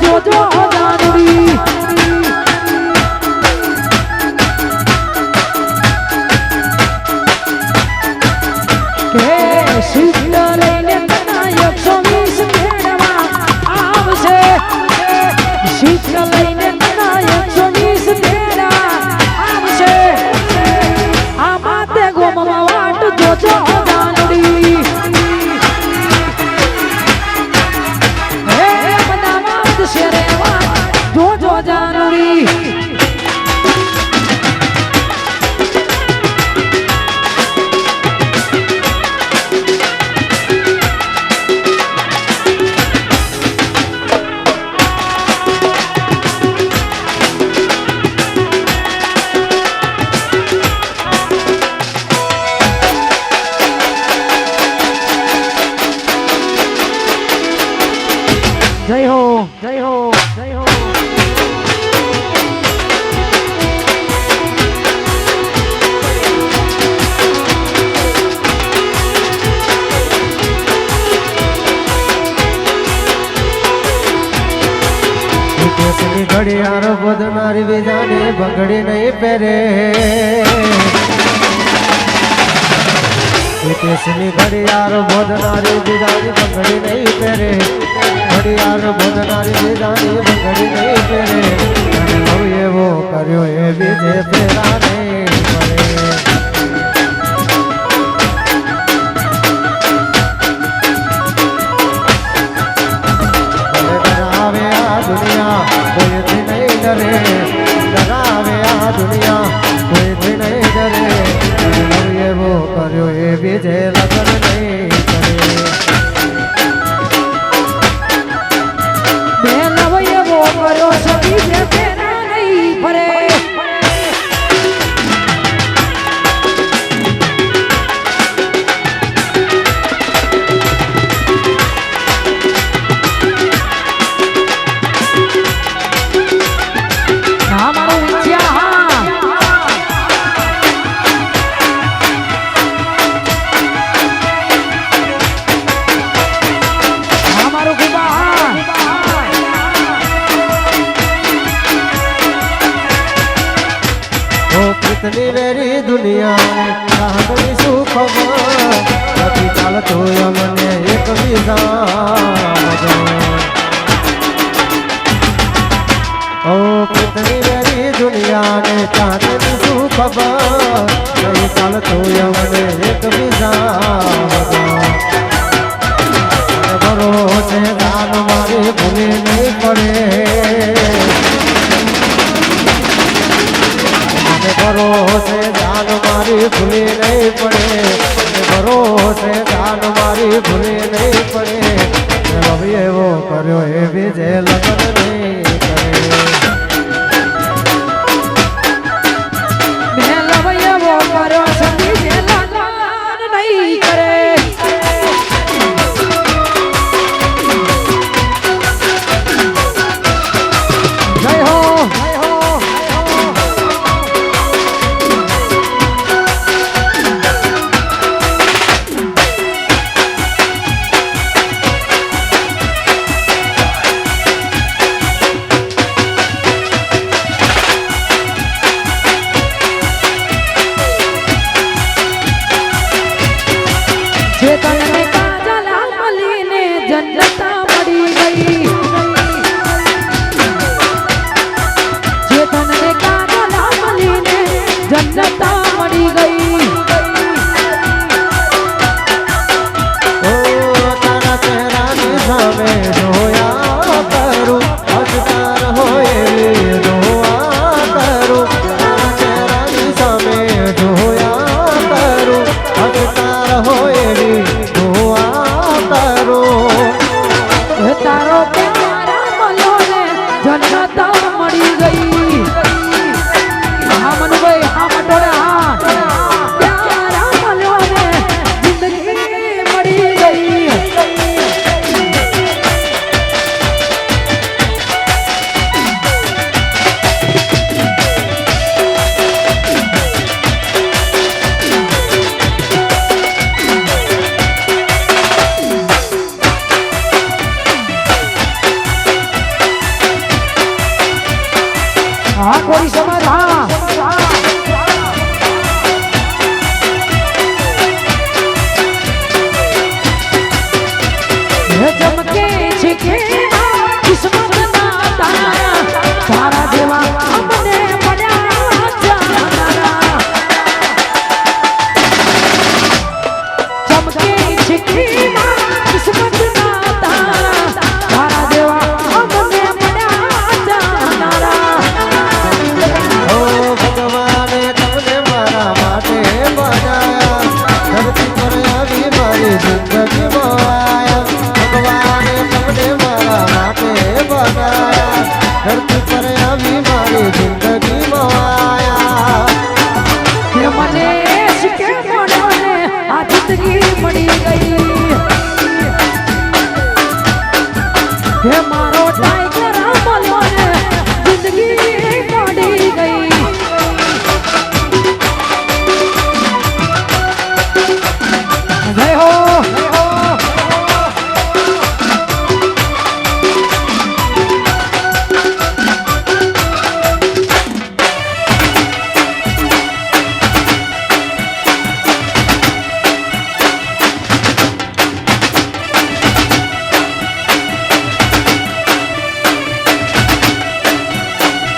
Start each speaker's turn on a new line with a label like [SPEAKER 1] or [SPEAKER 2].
[SPEAKER 1] do do do જય હો જય હો.
[SPEAKER 2] કેસની ઘડિયાળ બદનારી બીજાને બગડી નહીં પહેરે. ઘડિયાળ બોધનારી વિધાને બગડી નહીં પહેરે. ઘડિયાળ બોધનારી બીજાની બગડી નહીં પહેરે. અને એવો કર્યો એ બીજે ફેરા નહીં પડે ભલે આ દુનિયા કોઈથી નહીં ડરે. ઓ કિતની વેરી દુનિયા રાહની શું ખબર નથી ચાલતો અમને એક બીજા ઓ કિતની વેરી દુનિયાને ચાંદની શું ખબર નહીં ચાલતો અમને એક બીજા ભરોસે દાન મારી ભૂલી નહીં પડે. ભરોસે જાન મારી ભૂલી નહીં પડે. ભરોસે જાન મારી ભૂલી નહીં પડે. રવિ એવો કર્યો એ બીજે લગ્ન
[SPEAKER 1] Por isso